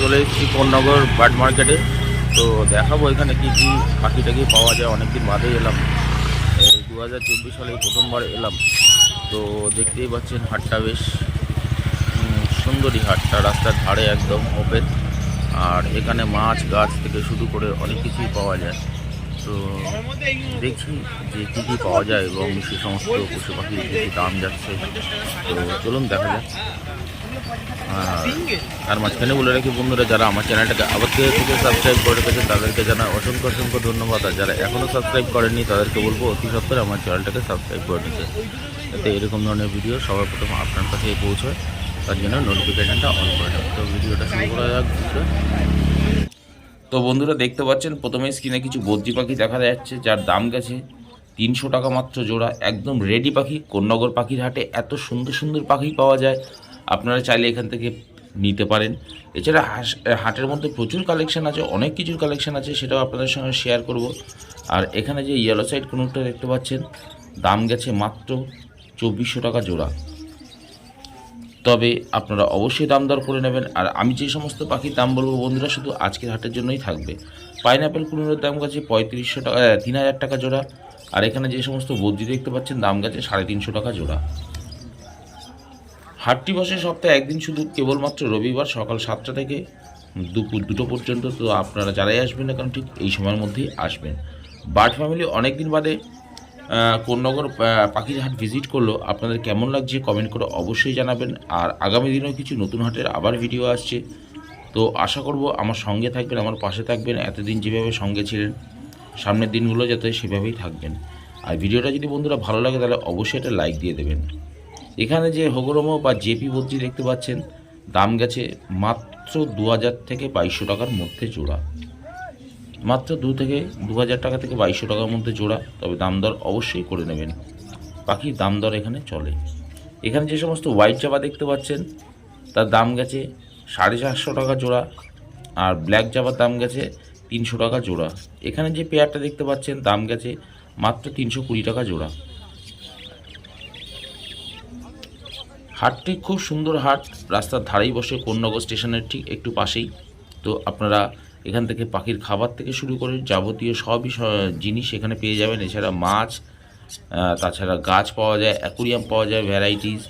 চলে এসেছি কোন্নগর বার্ড মার্কেটে। তো দেখাবো এখানে কি কি পাখি টাকি পাওয়া যায়। অনেকদিন বাদেই এলাম। দু হাজার চব্বিশ সালে প্রথমবার এলাম। তো দেখতেই পাচ্ছেন হাটটা বেশ সুন্দরী হাটটা। রাস্তার ধারে একদম ওপেন আর এখানে মাছ, গাছ থেকে শুরু করে অনেক কিছুই পাওয়া যায়। তো দেখছি যে কী কী পাওয়া যায় এবং সে সমস্ত পশু কী দাম যাচ্ছে। তো চলুন দেখা যাক। আর মাঝখানে বলে রাখি বন্ধুরা, যারা আমার চ্যানেলটাকে আবার থেকে থেকে সাবস্ক্রাইব করে রেখেছেন তাদেরকে জানা অসংখ্য অসংখ্য ধন্যবাদ। আর যারা এখনও সাবস্ক্রাইব করেননি, তাদেরকে বলব অতি সত্তর আমার চ্যানেলটাকে সাবস্ক্রাইব করে নিতে। যাতে এরকম ধরনের ভিডিও সবার প্রথম আপনার কাছে পৌঁছয়, তার জন্য নোটিফিকেশানটা অন করে নেবেন তো ভিডিওটা শুরু করা যাক তো বন্ধুরা, দেখতে পাচ্ছেন, প্রথমে স্ক্রিনে কিছু বদ্রি পাখি দেখা যাচ্ছে, যার দাম গেছে তিনশো টাকা মাত্র জোড়া। একদম রেডি পাখি, কোন্নগর পাখির হাটে এত সুন্দর সুন্দর পাখি পাওয়া যায়। আপনারা চাইলে এখান থেকে নিতে পারেন। এছাড়া হাটের মধ্যে প্রচুর কালেকশন আছে, অনেক কিছুর কালেকশান আছে, সেটাও আপনাদের সঙ্গে শেয়ার করব। আর এখানে যে ইয়েলো সাইড কোনোটা দেখতে পাচ্ছেন, দাম গেছে মাত্র চব্বিশশো টাকা জোড়া। তবে আপনারা অবশ্যই দাম দর করে নেবেন। আর আমি যে সমস্ত পাখির দাম বলব বন্ধুরা, শুধু আজকের হাটের জন্যই থাকবে। পাইনাপেল কুমিরের দাম গেছে পঁয়ত্রিশশো টাকা তিন হাজার টাকা জোড়া। আর এখানে যে সমস্ত বদ্রি দেখতে পাচ্ছেন, দাম গেছে সাড়ে তিনশো টাকা জোড়া। হাটটি বসে সপ্তাহে একদিন শুধু কেবলমাত্র রবিবার সকাল সাতটা থেকে দুপুর দুটো পর্যন্ত, তো আপনারা যারাই আসবেন না কারণ ঠিক এই সময়ের মধ্যেই আসবেন। বার্ড ফ্যামিলি অনেক দিন বাদে কোন্নগর পাখির হাট ভিজিট করল। আপনাদের কেমন লাগছে কমেন্ট করে অবশ্যই জানাবেন। আর আগামী দিনেও কিছু নতুন হাটের আবার ভিডিও আসছে। তো আশা করব আমার সঙ্গে থাকবেন, আমার পাশে থাকবেন, এতদিন যেভাবে সঙ্গে ছিলেন, সামনের দিনগুলো যাতে সেভাবেই থাকবেন। আর ভিডিওটা যদি বন্ধুরা ভালো লাগে, তাহলে অবশ্যই এটা লাইক দিয়ে দেবেন। এখানে যে হগরমো বা জেপি বদ্রি দেখতে পাচ্ছেন, দাম গেছে মাত্র দু হাজার থেকে বাইশশো টাকার মধ্যে জোড়া। মাত্র দু থেকে দু হাজার টাকা থেকে বাইশশো টাকার মধ্যে জোড়া, তবে দাম দর অবশ্যই করে নেবেন। পাখির দাম দর এখানে চলে। এখানে যে সমস্ত হোয়াইট জাবা দেখতে পাচ্ছেন, তার দাম গেছে সাড়ে চারশো টাকা জোড়া, আর ব্ল্যাক জাবার দাম গেছে তিনশো টাকা জোড়া। এখানে যে পেয়ারটা দেখতে পাচ্ছেন, দাম গেছে মাত্র তিনশো কুড়ি টাকা জোড়া। হাটটি খুব সুন্দর হাট। রাস্তার ধারেই বসে কোন্নগর স্টেশনের ঠিক একটু পাশেই। তো আপনারা এখান থেকে পাখির খাবার থেকে শুরু করে যাবতীয় সবই জিনিস এখানে পেয়ে যাবেন। এছাড়া মাছ তাছাড়া গাছ পাওয়া যায় অ্যাকুরিয়াম পাওয়া যায় ভ্যারাইটিস।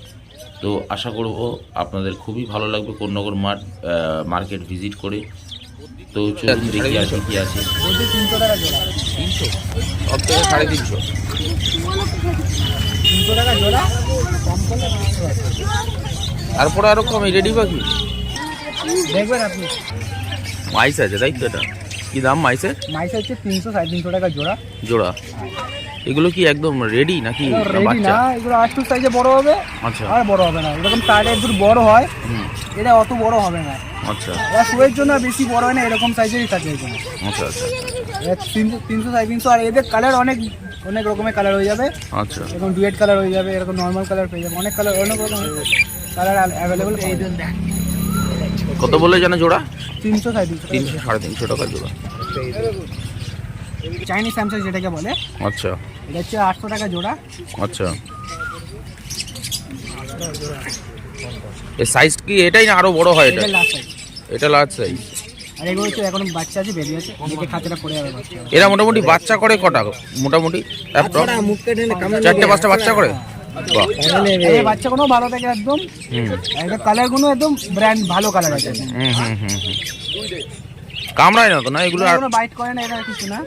তো আশা করব আপনাদের খুবই ভালো লাগবে কোন্নগর মাঠ মার্কেট ভিজিট করে। তো চলুন দেখি আছে কি আছে। তিনশো। সাড়ে তিনশো। তিনশো টাকা জোড়া। কম করলে তারপরে আরও কমে রেডি পাখি? দেখবেন আপনি। মাইস আছে তাই তো এটা? কী দাম মাইসের? মাইস হচ্ছে তিনশো সাড়ে তিনশো টাকা জোড়া। জোড়া। এগুলো কি একদম রেডি নাকি রেডি বাচ্চা? না এগুলো আটটু সাইজে বড় হবে আচ্ছা। আর বড় হবে না। এরকম সাইডে একটু বড় হয় এটা অত বড় হবে না। আচ্ছা। এরা শুয়ের জন্য বেশি বড় হয় না এরকম সাইজেরই থাকে এগুলো আচ্ছা আচ্ছা। তিনশো তিনশো সাড়ে তিনশো আর এদের কালার অনেক অনেক রকমের কালার হয়ে যাবে। আচ্ছা। এরকম ডুয়েট কালার হয়ে যাবে এরকম নর্মাল কালার পেয়ে যাবে অনেক কালার অনেক রকম কালার অ্যাভেলেবল কত বলে জানো জোড়া? তিনশো সাড়ে তিনশো তিনশো সাড়ে তিনশো টাকা জোড়া। চাইনিজ স্যামসাং যেটাকে বলে। আচ্ছা। এটা হচ্ছে আটশো টাকা জোড়া। আচ্ছা। এর সাইজ কি? এটাই না আরও বড় হয় এটা? এটা লাস্ট এটা লার্জ সাইজ আর এগুলো হচ্ছে এখন বাচ্চা আছে বেরিয়ে আছে খাঁচাটা পড়ে যাবে বাচ্চা। এরা মোটামুটি বাচ্চা করে কটা মোটামুটি চারটে পাঁচটা বাচ্চা করে? বাহ। বাচ্চা কোনো ভালো থাকে একদম। হুম। আর এটা কালারগুলো একদম ব্র্যান্ড ভালো কালার আছে। হুম হুম হুম হুম। কামড়ায় না তো না? এগুলো আর বাইট করে না এটা কিছু না।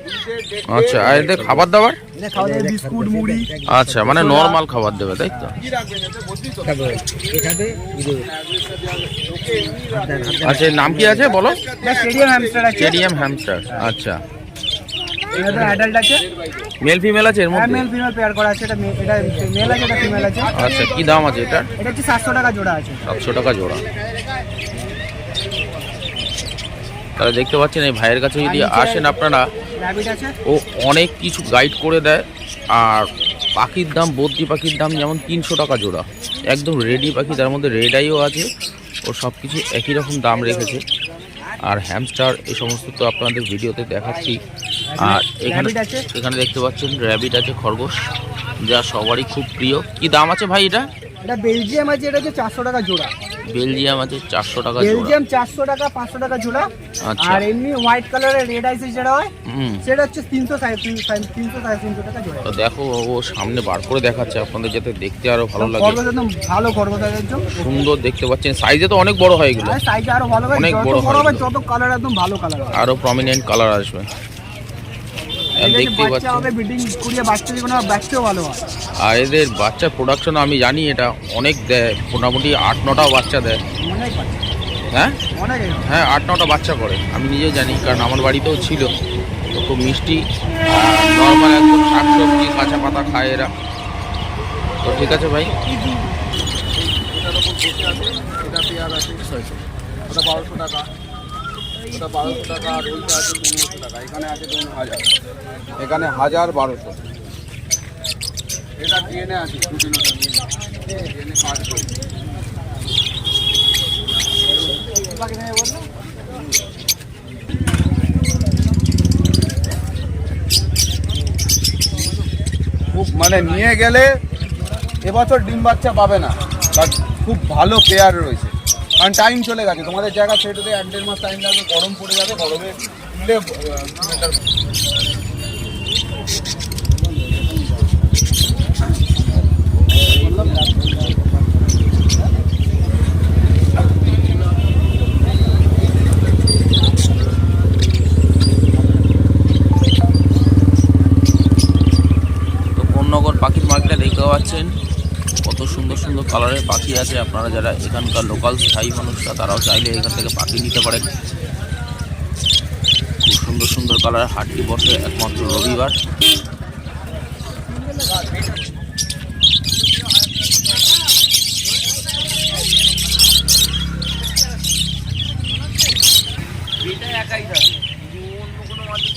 আচ্ছা আর এদের খাবার দাবার? বিস্কুট মুড়ি। আচ্ছা মানে নর্মাল খাবার দেবে তাই তো? আচ্ছা নাম কি আছে বলো? স্টেডিয়াম হ্যামস্টার আছে। স্টেডিয়াম হ্যামস্টার আচ্ছা। এটা অ্যাডাল্ট আছে। মেল ফিমেল আছে এর মধ্যে? মেল ফিমেল পেয়ার করা আছে। এটা এটা মেল আছে এটা ফিমেল আছে। আচ্ছা কি দাম আছে এটা এটা হচ্ছে সাতশো টাকা জোড়া আছে। সাতশো টাকা জোড়া। তাহলে দেখতে পাচ্ছেন এই ভাইয়ের কাছে যদি আসেন আপনারা ও অনেক কিছু গাইড করে দেয়। আর পাখির দাম বদ্রি পাখির দাম যেমন তিনশো টাকা জোড়া। একদম রেডি পাখি তার মধ্যে রেড আইও আছে। ও সব কিছু একই রকম দাম রেখেছে। আর হ্যামস্টার এই সমস্ত তো আপনাদের ভিডিওতে দেখাচ্ছি। আর এখানে এখানে দেখতে পাচ্ছেন র্যাবিট আছে খরগোশ যা সবারই খুব প্রিয়। কি দাম আছে ভাই এটা? এটা বেলজিয়াম আছে এটা হচ্ছে চারশো টাকা জোড়া। বেলজিয়াম আছে চারশো টাকা জোড়া। বেলজিয়াম চারশো টাকা পাঁচশো টাকা জোড়া। আচ্ছা। আর এমনি হোয়াইট কালারের রেড আইসিস যেটা হয় সেটা হচ্ছে তিনশো সাড়ে তিনশো সাড়ে তিনশো টাকা জোড়া। তো দেখো ও সামনে বার করে দেখাচ্ছে আপনাদের যাতে দেখতে আরও ভালো লাগে। ভালো খরগোশের জন্য সুন্দর দেখতে পাচ্ছেন। সাইজে তো অনেক বড় হয় এগুলো। সাইজ আরও ভালো অনেক বড় হবে। তত কালার একদম ভালো কালার আরও প্রমিনেন্ট কালার আসবে। আর বাচ্চা বাচ্চা এদের বাচ্চার প্রোডাকশন আমি জানি এটা অনেক দেয় মোটামুটি আট নটাও বাচ্চা দেয়। হ্যাঁ? হ্যাঁ আট নটা বাচ্চা করে আমি নিজেও জানি কারণ আমার বাড়িতেও ছিল। তো খুব মিষ্টি। নর্মাল একদম শাক সবজি কাঁচা পাতা খায় এরা। তো ঠিক আছে ভাই। এটা আছে ওটা বারোশো টাকা। ওটা বারোশো টাকা, আর ওইটা আছে পনেরোশো টাকা। এখানে আছে ধরুন হাজার। এখানে হাজার বারোশো। এটা ডিএনএ আছে দুদিনটা ডিএনএ কার্ড রয়েছে খুব মানে নিয়ে গেলে এবছর ডিম বাচ্চা পাবে না বাট খুব ভালো পেয়ার রয়েছে। কারণ টাইম চলে গেছে। তোমাদের জায়গা সেটাতে এক দেড় মাস টাইম লাগবে, গরম পড়ে যাবে, গরমে তুলে আহ, এটার তো কোন্নগর পাখির মার্কেটে দেখতে পাচ্ছেন কত সুন্দর কালারের পাখি আছে। আপনারা যারা এখানকার লোকাল স্থায়ী মানুষরা, তারাও চাইলে এখান থেকে পাখি নিতে পারেন। খুব সুন্দর সুন্দর কালারের হাটটি বসে একমাত্র রবিবার।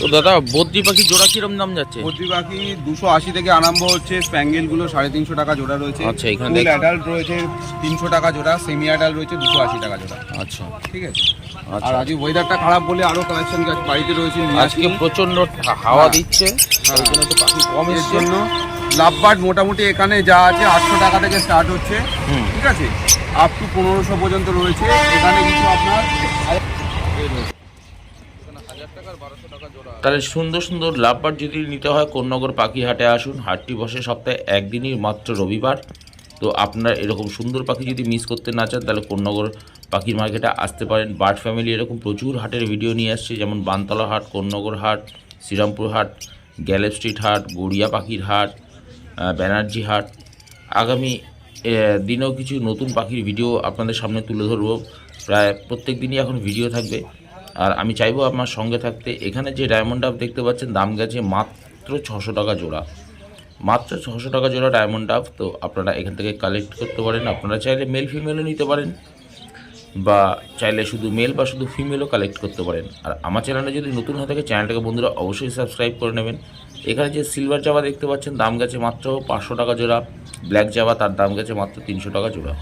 তো দাদা বদ্রি পাখি জোড়া কিরম দাম যাচ্ছে? ভর্তি পাখি দুশো আশি থেকে আরম্ভ হচ্ছে স্প্যাঙ্গেলগুলো সাড়ে তিনশো টাকা জোড়া রয়েছে। আচ্ছা, এখানে অ্যাডাল্ট রয়েছে তিনশো টাকা জোড়া সেমি অ্যাডাল্ট রয়েছে দুশো আশি টাকা জোড়া। আচ্ছা। ঠিক আছে? আর আচ্ছা আজকে ওয়েদারটা খারাপ বলে আরও কালেকশন বাড়িতে রয়েছে আজকে। প্রচণ্ড হাওয়া হ্যাঁ। দিচ্ছে হ্যাঁ। তো পাখি কম এর এসছে। জন্য লাভবার্ড মোটামুটি এখানে যা আছে আটশো টাকা থেকে স্টার্ট হচ্ছে। ঠিক আছে? আপ টু পনেরোশো পর্যন্ত রয়েছে। এখানে কিছু আপনার তাহলে সুন্দর সুন্দর লাভবার যদি নিতে হয়, কোন্নগর পাখি হাটে আসুন। হাটটি বসে সপ্তাহে একদিনই মাত্র রবিবার। তো আপনারা এরকম সুন্দর পাখি যদি মিস করতে না চান, তাহলে কোন্নগর পাখির মার্কেটে আসতে পারেন। বার্ড ফ্যামিলি এরকম প্রচুর হাটের ভিডিও নিয়ে আসছে, যেমন বানতলা হাট, কোন্নগর হাট, শ্রীরামপুর হাট, গ্যালেপ স্ট্রিট হাট, গড়িয়া পাখির হাট ব্যানার্জি হাট। আগামী দিনেও কিছু নতুন পাখির ভিডিও আপনাদের সামনে তুলে ধরবো। প্রায় প্রত্যেক দিনই এখন ভিডিও থাকবে। আর আমি চাইব আপনার সঙ্গে থাকতে। এখানে যে ডায়মন্ড ডাব দেখতে পাচ্ছেন, দাম গেছে মাত্র ছশো টাকা জোড়া। মাত্র ছশো টাকা জোড়া ডায়মন্ড ডাব তো আপনারা এখান থেকে কালেক্ট করতে পারেন। আপনারা চাইলে মেল ফিমেলও নিতে পারেন, বা চাইলে শুধু মেল বা শুধু ফিমেলও কালেক্ট করতে পারেন। আর আমার চ্যানেলে যদি নতুন হয়ে থাকে চ্যানেলটাকে বন্ধুরা অবশ্যই সাবস্ক্রাইব করে নেবেন। এখানে যে সিলভার জাবা দেখতে পাচ্ছেন, দাম গেছে মাত্র পাঁচশো টাকা জোড়া। ব্ল্যাক জাবা তার দাম গেছে মাত্র তিনশো টাকা জোড়া।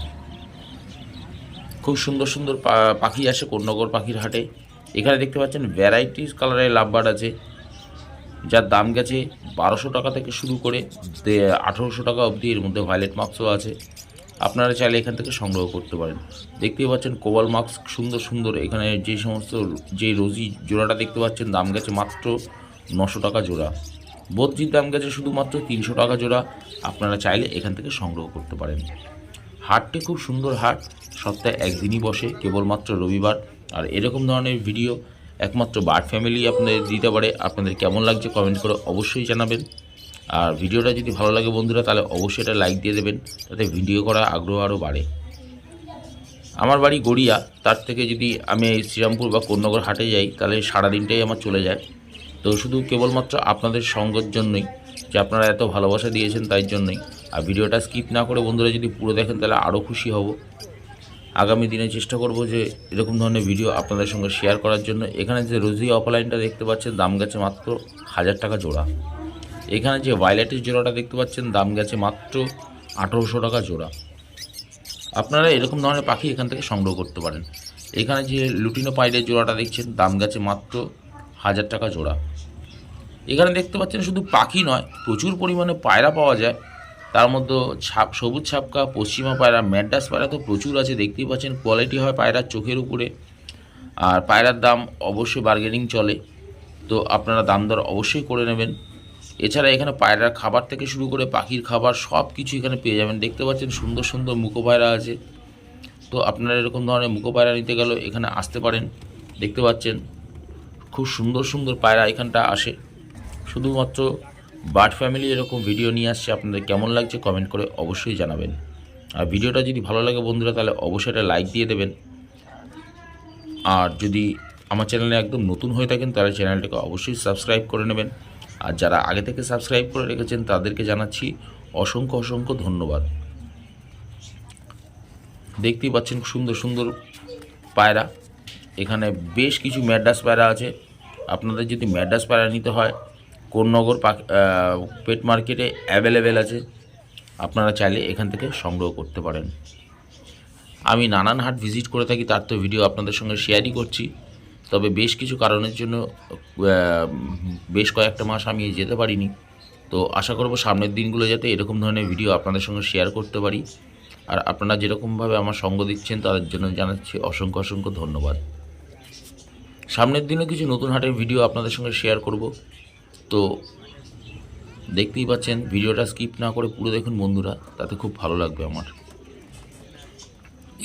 খুব সুন্দর সুন্দর পাখি আসে কোন্নগর পাখির হাটে। এখানে দেখতে পাচ্ছেন ভ্যারাইটিস কালারের লাভবার্ড আছে, যার দাম গেছে বারোশো টাকা থেকে শুরু করে আঠেরোশো টাকা অবধি এর মধ্যে ভায়োলেট মার্কসও আছে। আপনারা চাইলে এখান থেকে সংগ্রহ করতে পারেন। দেখতেই পাচ্ছেন কোবাল মার্কস সুন্দর সুন্দর, এখানে যে সমস্ত, যে রোজি জোড়াটা দেখতে পাচ্ছেন, দাম গেছে মাত্র নশো টাকা জোড়া। বদ্রির দাম গেছে শুধুমাত্র তিনশো টাকা জোড়া, আপনারা চাইলে এখান থেকে সংগ্রহ করতে পারেন। হাটটি খুব সুন্দর হাট, সপ্তাহে একদিনই বসে, কেবলমাত্র রবিবার। আর এরকম ধরনের ভিডিও একমাত্র বার্ড ফ্যামিলি আপনাদের দিতে পারে। আপনাদের কেমন লাগছে কমেন্ট করে অবশ্যই জানাবেন। আর ভিডিওটা যদি ভালো লাগে বন্ধুরা, তাহলে অবশ্যই এটা লাইক দিয়ে দেবেন, তাতে ভিডিও করার আগ্রহ আরও বাড়ে। আমার বাড়ি গড়িয়া, তার থেকে যদি আমি শ্রীরামপুর বা কোন্নগর হাটে যাই, তাহলে সারাদিনটাই আমার চলে যায়। তো শুধু কেবলমাত্র আপনাদের সঙ্গের জন্যই, যে আপনারা এত ভালোবাসা দিয়েছেন তাই জন্যই। আর ভিডিওটা স্কিপ না করে বন্ধুরা যদি পুরো দেখেন, তাহলে আরও খুশি হব। আগামী দিনে চেষ্টা করব যে এরকম ধরনের ভিডিও আপনাদের সঙ্গে শেয়ার করার জন্য। এখানে যে রোজি অফলাইনটা দেখতে পাচ্ছেন, দাম গেছে মাত্র হাজার টাকা জোড়া। এখানে যে ভায়োলেটের জোড়াটা দেখতে পাচ্ছেন, দাম গেছে মাত্র আঠেরোশো টাকা জোড়া। আপনারা এরকম ধরনের পাখি এখান থেকে সংগ্রহ করতে পারেন। এখানে যে লুটিনো পাইডের জোড়াটা দেখছেন, দাম গেছে মাত্র হাজার টাকা জোড়া। এখানে দেখতে পাচ্ছেন শুধু পাখি নয়, প্রচুর পরিমাণে পায়রা পাওয়া যায়। তার মধ্যে ছাপ, সবুজ ছাপকা পশ্চিমা পায়রা ম্যাডাস পায়রা তো প্রচুর আছে, দেখতেই পাচ্ছেন কোয়ালিটি হয় পায়রার চোখের উপরে। আর পায়রার দাম অবশ্যই বার্গেনিং চলে, তো আপনারা দাম দর অবশ্যই করে নেবেন। এছাড়া এখানে পায়রার খাবার থেকে শুরু করে পাখির খাবার সব কিছু এখানে পেয়ে যাবেন। দেখতে পাচ্ছেন সুন্দর সুন্দর মুখো পায়রা আছে। তো আপনারা এরকম ধরনের মুখো পায়রা নিতে গেলেও এখানে আসতে পারেন। দেখতে পাচ্ছেন, খুব সুন্দর সুন্দর পায়রা এখানটা আসে। শুধুমাত্র বার্ড ফ্যামিলি এরকম ভিডিও নিয়ে আসছে, আপনাদের কেমন লাগছে কমেন্ট করে অবশ্যই জানাবেন। আর ভিডিওটা যদি ভালো লাগে বন্ধুরা, তাহলে অবশ্যই একটা লাইক দিয়ে দেবেন। আর যদি আমার চ্যানেলে একদম নতুন হয়ে থাকেন, তাহলে চ্যানেলটাকে অবশ্যই সাবস্ক্রাইব করে নেবেন। আর যারা আগে থেকে সাবস্ক্রাইব করে রেখেছেন, তাদেরকে জানাচ্ছি অসংখ্য অসংখ্য ধন্যবাদ। দেখতেই পাচ্ছেন সুন্দর সুন্দর পায়রা। এখানে বেশ কিছু ম্যাডাস পায়রা আছে। আপনাদের যদি ম্যাডাস পায়রা নিতে হয় কোন্নগর পেট মার্কেটে অ্যাভেলেবেল আছে। আপনারা চাইলে এখান থেকে সংগ্রহ করতে পারেন। আমি নানান হাট ভিজিট করে থাকি, তার তো ভিডিও আপনাদের সঙ্গে শেয়ারই করছি। তবে বেশ কিছু কারণের জন্য বেশ কয়েকটা মাস আমি যেতে পারিনি। তো আশা করব সামনের দিনগুলো যাতে এরকম ধরনের ভিডিও আপনাদের সঙ্গে শেয়ার করতে পারি। আর আপনারা যেরকমভাবে আমার সঙ্গ দিচ্ছেন, তাদের জন্য জানাচ্ছি অসংখ্য অসংখ্য ধন্যবাদ। সামনের দিনে কিছু নতুন হাটের ভিডিও আপনাদের সঙ্গে শেয়ার করব। তো দেখতেই পাচ্ছেন, ভিডিওটা স্কিপ না করে পুরো দেখুন বন্ধুরা, তাতে খুব ভালো লাগবে আমার।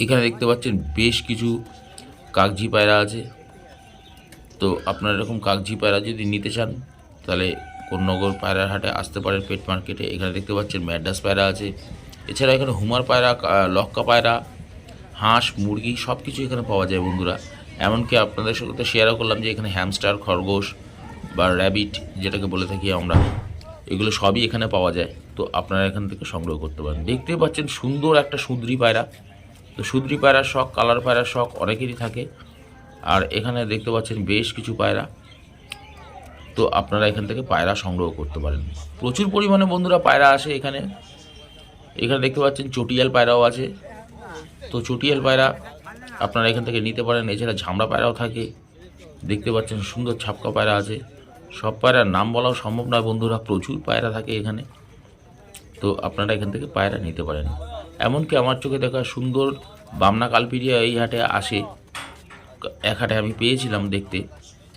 এখানে দেখতে পাচ্ছেন বেশ কিছু কাগজি পায়রা আছে। তো আপনারা এরকম কাগজি পায়রা যদি নিতে চান, তাহলে কোন্নগর পায়রার হাটে আসতে পারেন পেট মার্কেটে এখানে দেখতে পাচ্ছেন ম্যাডাস পায়রা আছে। এছাড়া এখানে হুমার পায়রা লক্কা পায়রা, হাঁস, মুরগি সব কিছু এখানে পাওয়া যায় বন্ধুরা। এমনকি আপনাদের সাথে শেয়ারও করলাম যে এখানে হ্যামস্টার খরগোশ বা র্যাবিট যেটাকে বলে থাকি আমরা, এগুলো সবই এখানে পাওয়া যায়। তো আপনারা এখান থেকে সংগ্রহ করতে পারেন। দেখতেই পাচ্ছেন সুন্দর একটা সুদ্রি পায়রা। তো সুদ্রি পায়রার শখ, কালার পায়রার শখ অনেকেরই থাকে। আর এখানে দেখতে পাচ্ছেন বেশ কিছু পায়রা। তো আপনারা এখান থেকে পায়রা সংগ্রহ করতে পারেন। প্রচুর পরিমাণে বন্ধুরা পায়রা আসে এখানে। এখানে দেখতে পাচ্ছেন চটিয়াল পায়রাও আছে। তো চটিয়াল পায়রা আপনারা এখান থেকে নিতে পারেন। এছাড়া ঝামড়া পায়রাও থাকে। দেখতে পাচ্ছেন সুন্দর ছাপকা পায়রা আছে। সব পায়রার নাম বলাও সম্ভব নয় বন্ধুরা, প্রচুর পায়রা থাকে এখানে। তো আপনারা এখান থেকে পায়রা নিতে পারেন। এমনকি আমার চোখে দেখা সুন্দর বামনা কালপিরিয়া এই হাটে আসে। এক হাটে আমি পেয়েছিলাম দেখতে।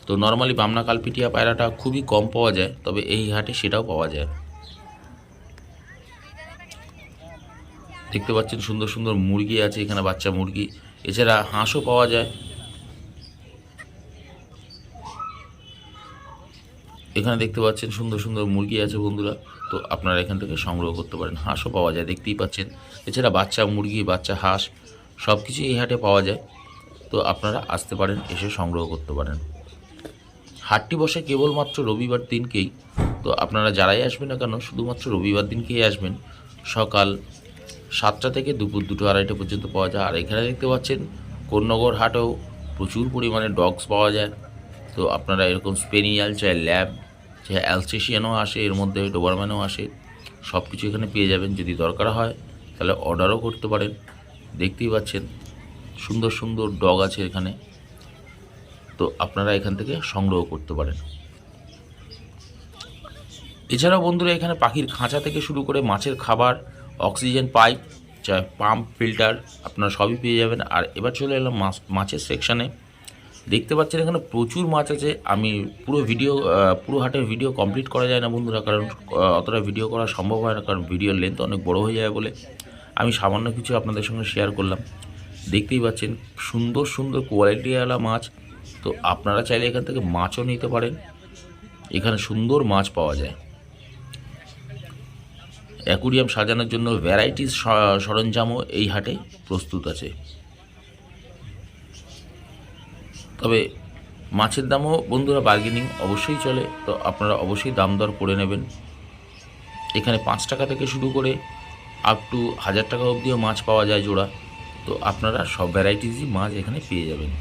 তো নর্মালি বামনা কালপিটিয়া পায়রাটা খুবই কম পাওয়া যায়, তবে এই হাটে সেটাও পাওয়া যায়। দেখতে পাচ্ছেন সুন্দর সুন্দর মুরগি আছে, এখানে বাচ্চা মুরগি। এছাড়া হাঁসও পাওয়া যায়। এখানে দেখতে পাচ্ছেন সুন্দর সুন্দর মুরগি আছে বন্ধুরা। তো আপনারা এখান থেকে সংগ্রহ করতে পারেন। হাঁসও পাওয়া যায়, দেখতেই পাচ্ছেন। এছাড়া বাচ্চা মুরগি, বাচ্চা হাঁস সব কিছু এই হাটে পাওয়া যায়। তো আপনারা আসতে পারেন, এসে সংগ্রহ করতে পারেন। হাটটি বসে কেবলমাত্র রবিবার দিনকেই। তো আপনারা যারাই আসবেন না কেন, শুধুমাত্র রবিবার দিনকেই আসবেন। সকাল সাতটা থেকে দুপুর দুটো আড়াইটা পর্যন্ত পাওয়া যায়। আর এখানে দেখতে পাচ্ছেন, কোন্নগর হাটেও প্রচুর পরিমাণে ডগস পাওয়া যায়। তো আপনারা এরকম স্পেনিয়াল চাই ল্যাব চাই অ্যালসেশিয়ানও আসে, এর মধ্যে ডোবারম্যানও আসে সব কিছু এখানে পেয়ে যাবেন। যদি দরকার হয়, তাহলে অর্ডারও করতে পারেন। দেখতেই পাচ্ছেন, সুন্দর সুন্দর ডগ আছে এখানে। তো আপনারা এখান থেকে সংগ্রহ করতে পারেন। এছাড়াও বন্ধুরা, এখানে পাখির খাঁচা থেকে শুরু করে মাছের খাবার, অক্সিজেন পাইপ পাম্প ফিল্টার, আপনারা সবই পেয়ে যাবেন। আর এবার চলে এলাম মাছ, মাছের সেকশানে দেখতে পাচ্ছেন এখানে প্রচুর মাছ আছে। আমি পুরো ভিডিও পুরো হাটের ভিডিও কমপ্লিট করা যায় না বন্ধুরা, কারণ অতটা ভিডিও করা সম্ভব হয় না, কারণ ভিডিওর লেন্থ অনেক বড় হয়ে যায় বলে আমি সামান্য কিছু আপনাদের সঙ্গে শেয়ার করলাম। দেখতেই পাচ্ছেন, সুন্দর সুন্দর কোয়ালিটিওয়ালা মাছ। তো আপনারা চাইলে এখান থেকে মাছও নিতে পারেন। এখানে সুন্দর মাছ পাওয়া যায়। অ্যাকুরিয়াম সাজানোর জন্য ভ্যারাইটিস সরঞ্জামও এই হাটে প্রস্তুত আছে। তবে মাছের দামও বন্ধুরা বার্গেনিং অবশ্যই চলে, তো আপনারা অবশ্যই দাম দর করে নেবেন। এখানে পাঁচ টাকা থেকে শুরু করে আপ টু হাজার টাকা অবধিও মাছ পাওয়া যায় জোড়া, তো আপনারা সব ভ্যারাইটিসই মাছ এখানে পেয়ে যাবেন।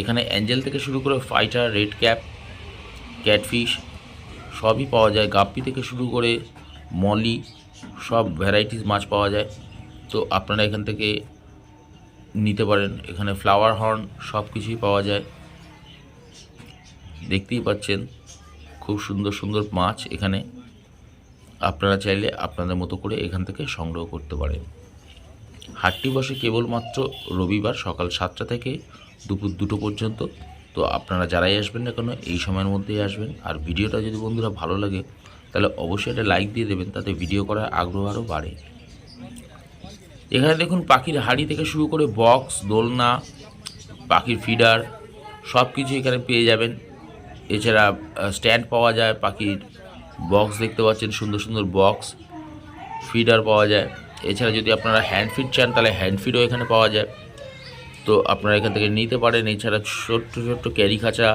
এখানে অ্যাঞ্জেল থেকে শুরু করে ফাইটার রেড ক্যাপ ক্যাটফিশ সবই পাওয়া যায়। গাপ্পি থেকে শুরু করে মলি সব ভ্যারাইটিস মাছ পাওয়া যায়। তো আপনারা এখান থেকে নিতে পারেন। এখানে ফ্লাওয়ার হর্ন সব কিছুই পাওয়া যায়। দেখতেই পাচ্ছেন, খুব সুন্দর সুন্দর মাছ এখানে। আপনারা চাইলে আপনাদের মতো করে এখান থেকে সংগ্রহ করতে পারেন। হাটটি বসে কেবলমাত্র রবিবার সকাল সাতটা থেকে দুপুর দুটো পর্যন্ত। তো আপনারা যারাই আসবেন না কেন, এই সময়ের মধ্যেই আসবেন। আর ভিডিওটা যদি বন্ধুরা ভালো লাগে, তাহলে অবশ্যই একটা লাইক দিয়ে দেবেন, তাতে ভিডিও করার আগ্রহ আরও বাড়ে। এখানে দেখুন পাখির হাড়ি থেকে শুরু করে বক্স, দোলনা, পাখির ফিডার সব কিছু এখানে পেয়ে যাবেন। এছাড়া স্ট্যান্ড পাওয়া যায় পাখির। বক্স দেখতে পাচ্ছেন, সুন্দর সুন্দর বক্স, ফিডার পাওয়া যায়। এছাড়া যদি আপনারা হ্যান্ড ফিড চান, তাহলে হ্যান্ড ফিডও এখানে পাওয়া যায়। তো আপনারা এখান থেকে নিতে পারেন। এছাড়া ছোট্ট ছোট্ট ক্যারি খাঁচা,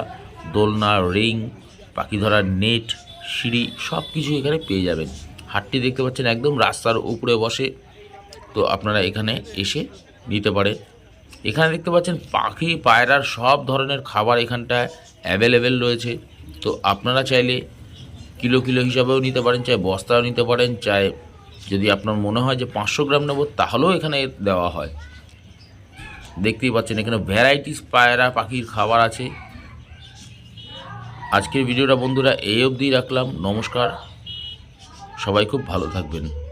দোলনা, রিং, পাখি ধরার নেট, সিঁড়ি সব কিছু এখানে পেয়ে যাবেন। হাটটি দেখতে পাচ্ছেন একদম রাস্তার উপরে বসে। তো আপনারা এখানে এসে নিতে পারেন। এখানে দেখতে পাচ্ছেন পাখি পায়রার সব ধরনের খাবার এখানটায় অ্যাভেলেবেল রয়েছে। তো আপনারা চাইলে কিলো কিলো হিসাবেও নিতে পারেন, চাই বস্তাও নিতে পারেন, চাই যদি আপনার মনে হয় যে পাঁচশো গ্রাম নেব, তাহলেও এখানে দেওয়া হয়। দেখতেই পাচ্ছেন এখানে ভ্যারাইটিস পায়রা পাখির খাবার আছে। আজকের ভিডিওটা বন্ধুরা এই অবধি রাখলাম। নমস্কার। সবাই খুব ভালো থাকবেন।